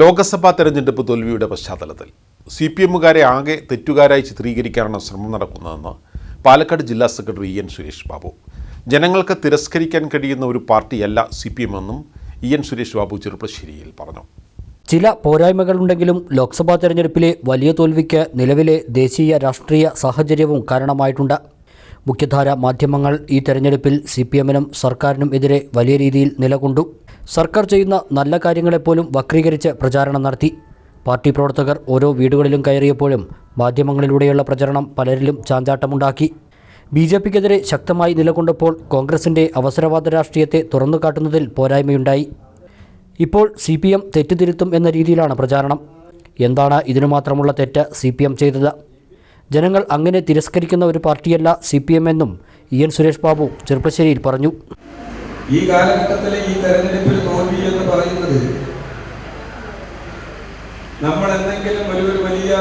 ലോക്സഭാ തെരഞ്ഞെടുപ്പ് തോൽവിയുടെ പശ്ചാത്തലത്തിൽ സി പി എമ്മുകാരെ ആകെ തെറ്റുകാരായി ചിത്രീകരിക്കാനാണ് ശ്രമം നടക്കുന്നതെന്ന് പാലക്കാട് ജില്ലാ secretary E N Suresh Babu. ജനങ്ങൾക്ക് തിരസ്കരിക്കാൻ കഴിയുന്ന ഒരു പാർട്ടിയല്ല സി പി എം എന്നും ഇ എൻ സുരേഷ് ബാബു ചെറുപ്പശ്ശേരിയിൽ പറഞ്ഞു. ചില പോരായ്മകളുണ്ടെങ്കിലും ലോക്സഭാ തെരഞ്ഞെടുപ്പിലെ വലിയ തോൽവിക്ക് നിലവിലെ ദേശീയ രാഷ്ട്രീയ സാഹചര്യവും കാരണമായിട്ടുണ്ട്. മുഖ്യധാര മാധ്യമങ്ങൾ ഈ തെരഞ്ഞെടുപ്പിൽ സി പി എമ്മിനും സർക്കാരിനും എതിരെ വലിയ രീതിയിൽ നിലകൊണ്ടു. സർക്കാർ ചെയ്യുന്ന നല്ല കാര്യങ്ങളെപ്പോലും വക്രീകരിച്ച് പ്രചാരണം നടത്തി. പാർട്ടി പ്രവർത്തകർ ഓരോ വീടുകളിലും കയറിയപ്പോഴും മാധ്യമങ്ങളിലൂടെയുള്ള പ്രചരണം പലരിലും ചാഞ്ചാട്ടമുണ്ടാക്കി. ബി ജെ പിക്കെതിരെ ശക്തമായി നിലകൊണ്ടപ്പോൾ കോൺഗ്രസിന്റെ അവസരവാദ രാഷ്ട്രീയത്തെ തുറന്നു കാട്ടുന്നതിൽ പോരായ്മയുണ്ടായി. ഇപ്പോൾ സി പി എം തെറ്റുതിരുത്തും എന്ന രീതിയിലാണ് പ്രചാരണം. എന്താണ് ഇതിനു മാത്രമുള്ള തെറ്റ് സി പി എം ചെയ്തത്? ജനങ്ങൾ അങ്ങനെ തിരസ്കരിക്കുന്ന ഒരു പാർട്ടിയല്ല സി പി എം എന്നും ഇ എൻ സുരേഷ് ബാബു ചെറുപ്പശ്ശേരിയിൽ പറഞ്ഞു. ഈ കാലഘട്ടത്തിലെ ഈ തെരഞ്ഞെടുപ്പിൽ തോൽവി എന്ന് പറയുന്നത് നമ്മൾ എന്തെങ്കിലും വലിയൊരു വലിയ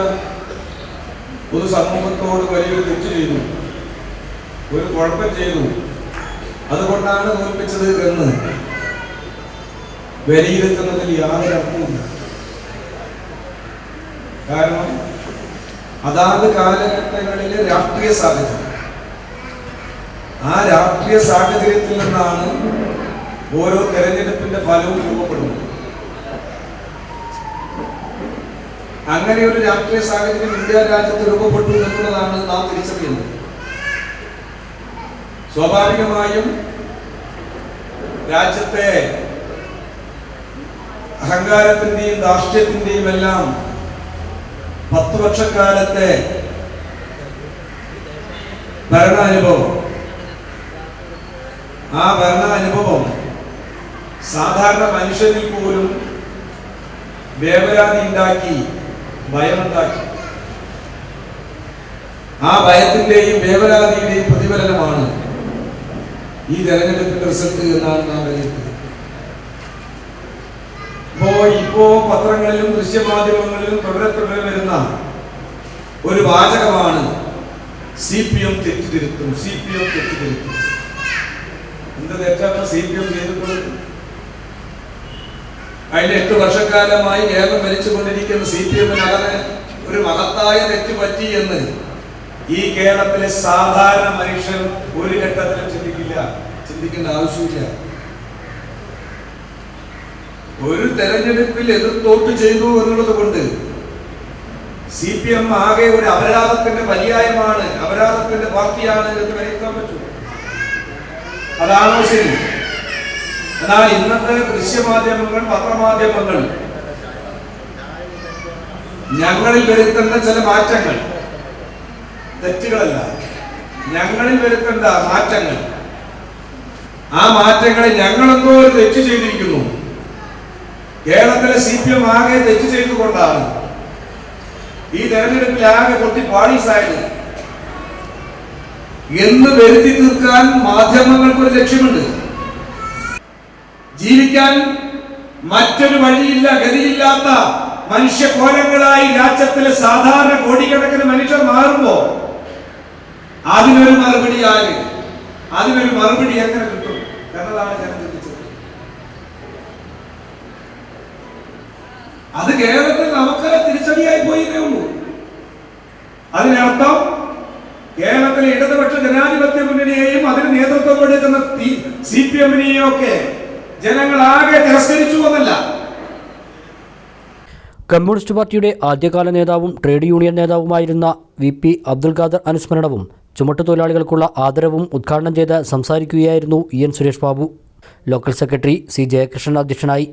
പൊതു സമൂഹത്തോട് വലിയൊരു തെറ്റ് ചെയ്തു ഒരു കുഴപ്പം ചെയ്തു അതുകൊണ്ടാണ് തോൽപ്പിച്ചത് എന്ന് വിലയിരുത്തുന്നതിൽ യാതൊരു അർത്ഥവുമില്ല. കാരണം അതാത് കാലഘട്ടങ്ങളിലെ രാഷ്ട്രീയ സാഹചര്യം ആ രാഷ്ട്രീയ സാഹചര്യത്തിൽ നിന്നാണ് ഓരോ തെരഞ്ഞെടുപ്പിന്റെ ഫലവും രൂപപ്പെടുന്നത്. അങ്ങനെ ഒരു രാഷ്ട്രീയ സാഹചര്യം ഇന്ത്യ രാജ്യത്ത് രൂപപ്പെട്ടു എന്നുള്ളതാണ് നാം തിരിച്ചറിയുന്നത്. സ്വാഭാവികമായും രാജ്യത്തെ അഹങ്കാരത്തിന്റെയും ധാർഷ്ട്യത്തിന്റെയും എല്ലാം പത്ത് വർഷക്കാലത്തെ ഭരണാനുഭവം ആ ഭരണാനുഭവം സാധാരണ മനുഷ്യനിൽ പോലും വേവലാതി ഉണ്ടാക്കി ഭയമുണ്ടാക്കി. ആ ഭയത്തിന്റെയും വേവലാതിയുടെയും പ്രതിഫലനമാണ് ഈ തെരഞ്ഞെടുപ്പിന്റെ റിസൾട്ട് എന്നാണ് നാം വിലയിരുത്തുന്നത്. ഇപ്പോ ഇപ്പോ പത്രങ്ങളിലും ദൃശ്യമാധ്യമങ്ങളിലും തുടരെ തുടരെ വരുന്ന ഒരു വാചകമാണ് സി പി എം തെറ്റിതിരുത്തും സി പി എം തെറ്റിതിരുത്തും. എന്ത് തെറ്റാണ് സി പി എം ചെയ്തിട്ടുള്ളത് കഴിഞ്ഞ എട്ട് വർഷക്കാലമായി കേരളം ഭരിച്ചുകൊണ്ടിരിക്കുന്ന സി പി എമ്മിനകത്ത് ഒരു മഹത്തായ തെറ്റ് പറ്റി എന്ന് ഈ കേരളത്തിലെ സാധാരണ മനുഷ്യൻ ഒരു ഘട്ടത്തിലും ചിന്തിക്കില്ല ചിന്തിക്കേണ്ട ആവശ്യമില്ല. ഒരു തെരഞ്ഞെടുപ്പിൽ എതിർത്തോട്ട് ചെയ്തു എന്നുള്ളത് കൊണ്ട് സി പി എം ആകെ ഒരു അപരാധത്തിന്റെ പര്യായമാണ് അപരാധത്തിന്റെ പാർട്ടിയാണ് എന്ന് വിലയിരുത്താൻ പറ്റൂ അതാണോ ശരി. എന്നാൽ ഇന്നത്തെ ദൃശ്യമാധ്യമങ്ങൾ പത്രമാധ്യമങ്ങൾ ഞങ്ങളിൽ വരുത്തേണ്ട ചില മാറ്റങ്ങൾ തെറ്റുകളല്ല. ഞങ്ങളിൽ വരുത്തേണ്ട മാറ്റങ്ങൾ. ആ മാറ്റങ്ങളെ ഞങ്ങളെന്തോ ഒരു തെറ്റ് ചെയ്തിരിക്കുന്നു. കേരളത്തിലെ സി പി എം ആകെ തെറ്റ് ചെയ്തുകൊണ്ടാണ് ഈ തെരഞ്ഞെടുപ്പിൽ ആകെ പൊട്ടി പാളീസായത് എന്ന് വരുത്തി തീർക്കാൻ മാധ്യമങ്ങൾക്ക് ഒരു ലക്ഷ്യമുണ്ട്. ജീവിക്കാൻ മറ്റൊരു വഴിയില്ല ഗതിയില്ലാത്ത മനുഷ്യ കോലങ്ങളായി രാജ്യത്തിലെ സാധാരണ കോടിക്കണക്കിന് മനുഷ്യർ മാറുമ്പോ അതിനൊരു മറുപടി ആര്? അതിനൊരു മറുപടി എങ്ങനെ കിട്ടും എന്നതാണ് ഞാൻ ചിന്തിച്ചത്. അത് കേരളത്തിൽ നമുക്ക് തിരിച്ചടിയായി പോയി ഉള്ളൂ. അതിനർത്ഥം കേരളത്തിലെ ഇടതുപക്ഷ ജനാധിപത്യ മുന്നണിയെയും അതിന് നേതൃത്വം കൊടുക്കുന്ന സി പി എമ്മിനെയും ഒക്കെ ജനങ്ങൾ ആകെ തിരസ്കരിച്ചു എന്നല്ല. കമ്മ്യൂണിസ്റ്റ് പാർട്ടിയുടെ ആദ്യകാല നേതാവും ട്രേഡ് യൂണിയൻ നേതാവുമായിരുന്ന വി പി അബ്ദുൽ ഖാദർ അനുസ്മരണവും ചുമട്ടുതൊഴിലാളികൾക്കുള്ള ആദരവും ഉദ്ഘാടനം ചെയ്ത് സംസാരിക്കുകയായിരുന്നു E N Suresh Babu. Local secretary C Jayakrishnan അധ്യക്ഷനായി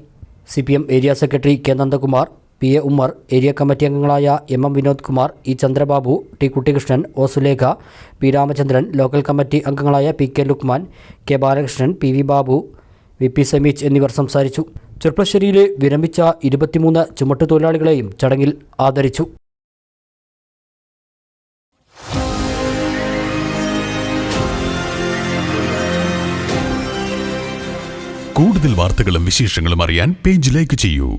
C area secretary K Nandakumar. P A Ummer area committee അംഗങ്ങളായ M M Vinod Kumar E Chandrababu T Kuttikrishnan O Sulekha P Ramachandran local committee അംഗങ്ങളായ P K Lukman K Balakrishnan P V Babu V P Sameech എന്നിവർ സംസാരിച്ചു. ചെർപ്പശ്ശേരിയിലെ വിരമിച്ച ഇരുപത്തിമൂന്ന് ചുമട്ടുതൊഴിലാളികളെയും ചടങ്ങിൽ ആദരിച്ചു. കൂടുതൽ വാർത്തകളും വിശേഷങ്ങളും അറിയാൻ പേജ് ലൈക്ക് ചെയ്യൂ.